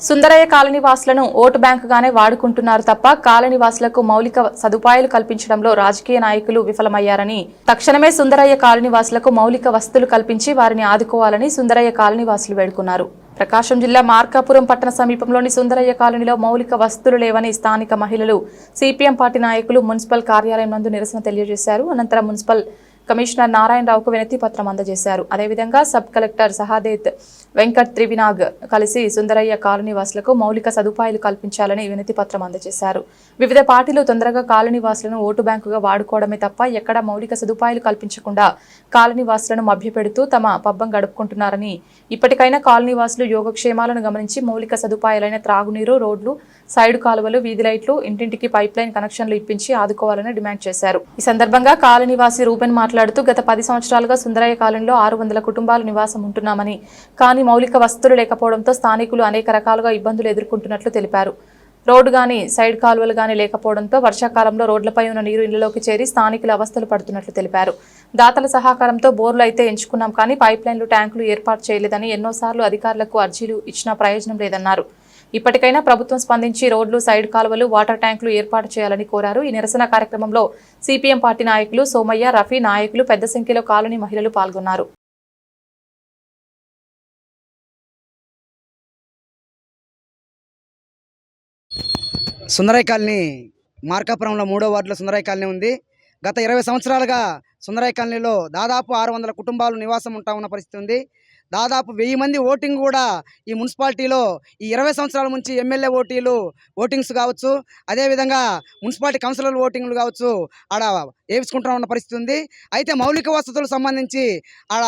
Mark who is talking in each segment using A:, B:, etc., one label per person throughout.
A: Sundarayya colony వాసులను vote బ్యాంకుగానే వాడుకుంటున్నారు తప్ప కాలనీ వాసులకు మౌలిక సదుపాయాలు కల్పించడంలో రాజకీయ నాయకులు విఫలమయ్యారని తక్షణమే సుందరయ్య కాలనీ వాసులకు మౌలిక వసతులు కల్పించి వారిని ఆదుకోవాలని సుందరయ్య కాలనీ వాసులు వేడుకున్నారు. ప్రకాశం జిల్లా మార్కాపురం పట్టణ సమీపంలోని సుందరయ్య కాలనీలో మౌలిక వసతులు లేవని స్థానిక మహిళలు సిపిఎం పార్టీ నాయకులు మున్సిపల్ కార్యాలయం నందు నిరసన తెలియజేశారు. అనంతరం మున్సిపల్ కమిషనర్ నారాయణరావుకు వినతి పత్రం అందజేశారు. అదేవిధంగా సబ్ కలెక్టర్ సహాదేత్ వెంకట్ త్రివినాగ్ కలిసి సుందరయ్య కాలనీ వాసులకు మౌలిక సదుపాయాలు కల్పించాలని వినతి పత్రం అందజేశారు. వివిధ పార్టీలు తొందరగా కాలనీ వాసులను ఓటు బ్యాంకుగా వాడుకోవడమే తప్ప ఎక్కడ మౌలిక సదుపాయాలు కల్పించకుండా కాలనీ వాసులను మభ్యపెడుతూ తమ పబ్బం గడుపుకుంటున్నారని ఇప్పటికైనా కాలనీ వాసులు యోగక్షేమాలను గమనించి మౌలిక సదుపాయాలైన త్రాగునీరు రోడ్లు సైడ్ కాలువలు వీధి లైట్లు ఇంటింటికి పైప్ లైన్ కనెక్షన్లు ఇప్పించి ఆదుకోవాలని డిమాండ్ చేశారు. ఈ సందర్భంగా కాలనీవాసి రూబెన్ మాట్లాడుతూ గత పది సంవత్సరాలుగా సుందరయ్య కాలనీలో ఆరు వందల కుటుంబాలు నివాసం ఉంటున్నామని. కానీ మౌలిక వసతులు లేకపోవడంతో స్థానికులు అనేక రకాలుగా ఇబ్బందులు ఎదుర్కొంటున్నట్లు తెలిపారు. రోడ్డు గాని సైడ్ కాలువలు గాని లేకపోవడంతో వర్షాకాలంలో రోడ్లపై ఉన్న నీరు ఇళ్ళలోకి చేరి స్థానికులు అవస్థలు పడుతున్నట్లు తెలిపారు. దాతల సహకారంతో బోర్లు అయితే ఎంచుకున్నాం కానీ పైప్లైన్లు ట్యాంకులు ఏర్పాటు చేయలేదని ఎన్నోసార్లు అధికారులకు అర్జీలు ఇచ్చినా ప్రయోజనం లేదన్నారు. ఇప్పటికైనా ప్రభుత్వం స్పందించి రోడ్లు సైడ్ కాలువలు వాటర్ ట్యాంకులు ఏర్పాటు చేయాలని కోరారు. ఈ నిరసన కార్యక్రమంలో సిపిఎం పార్టీ నాయకులు సోమయ్య రఫీ నాయకులు పెద్ద సంఖ్యలో కాలనీ మహిళలు పాల్గొన్నారు.
B: సుందరయ్య కాలనీ మార్కాపురంలో మూడో వార్డులో సుందరయ్య కాలనీ ఉంది. గత ఇరవై సంవత్సరాలుగా సుందరయ్య కాలనీలో దాదాపు ఆరు వందల కుటుంబాలు నివాసం ఉంటా ఉన్న పరిస్థితి ఉంది. దాదాపు వెయ్యి మంది ఓటింగ్ కూడా ఈ మున్సిపాలిటీలో ఈ ఇరవై సంవత్సరాల నుంచి ఎమ్మెల్యే ఓటీలు ఓటింగ్స్ కావచ్చు అదేవిధంగా మున్సిపాలిటీ కౌన్సిలర్ ఓటింగ్లు కావచ్చు ఆడ వేయించుకుంటూ ఉన్న పరిస్థితి ఉంది. అయితే మౌలిక వసతులకు సంబంధించి ఆడ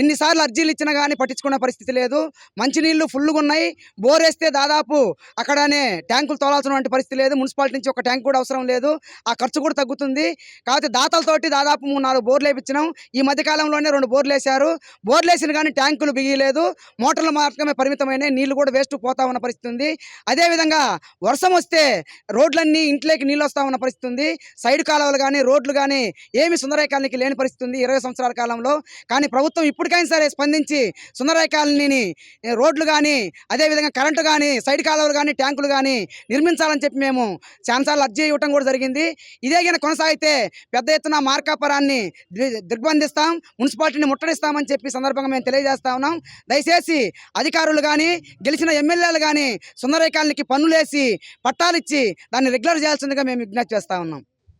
B: ఎన్నిసార్లు అర్జీలు ఇచ్చినా కానీ పట్టించుకునే పరిస్థితి లేదు. మంచినీళ్ళు ఫుల్గా ఉన్నాయి. బోర్ వేస్తే దాదాపు అక్కడనే ట్యాంకులు తోలాల్సినటువంటి పరిస్థితి లేదు. మున్సిపాలిటీ నుంచి ఒక ట్యాంక్ కూడా అవసరం లేదు. ఆ ఖర్చు కూడా తగ్గుతుంది. కాకపోతే దాతలతోటి దాదాపు మూడు నాలుగు బోర్లు వేయించినాం ఈ మధ్యకాలంలోనే రెండు బోర్లు వేశారు. బోర్లు వేసిన కానీ ట్యాంక్ ట్యాంకులు బిగియలేదు మోటార్లు మాత్రమే పరిమితమైన నీళ్ళు కూడా వేస్ట్ పోతా ఉన్న పరిస్థితి ఉంది. అదేవిధంగా వర్షం వస్తే రోడ్లన్నీ ఇంట్లోకి నీళ్ళు వస్తా ఉన్న పరిస్థితి ఉంది. సైడ్ కాలువలు కానీ రోడ్లు కానీ ఏమి సుందరైకాలనికి లేని పరిస్థితి ఉంది ఇరవై సంవత్సరాల కాలంలో. కానీ ప్రభుత్వం ఇప్పటికైనా సరే స్పందించి సుందరాయకాలనీని రోడ్లు కానీ అదేవిధంగా కరెంటు కానీ సైడ్ కాలువలు కానీ ట్యాంకులు కానీ నిర్మించాలని చెప్పి మేము చాలాసార్లు అర్జీ ఇవ్వటం కూడా జరిగింది. ఇదే కొనసాగితే పెద్ద ఎత్తున మార్కాపురాన్ని దిగ్బంధిస్తాం మున్సిపాలిటీని ముట్టడిస్తామని చెప్పి సందర్భంగా మేము తెలియజేస్తాం. ఉన్నాం. దయచేసి అధికారులు కానీ గెలిచిన ఎమ్మెల్యేలు కానీ సుందరయ్య పన్నులేసి పట్టాలిచ్చి దాన్ని రెగ్యులర్ చేయాల్సిందిగా మేము విజ్ఞప్తి చేస్తా ఉన్నాం.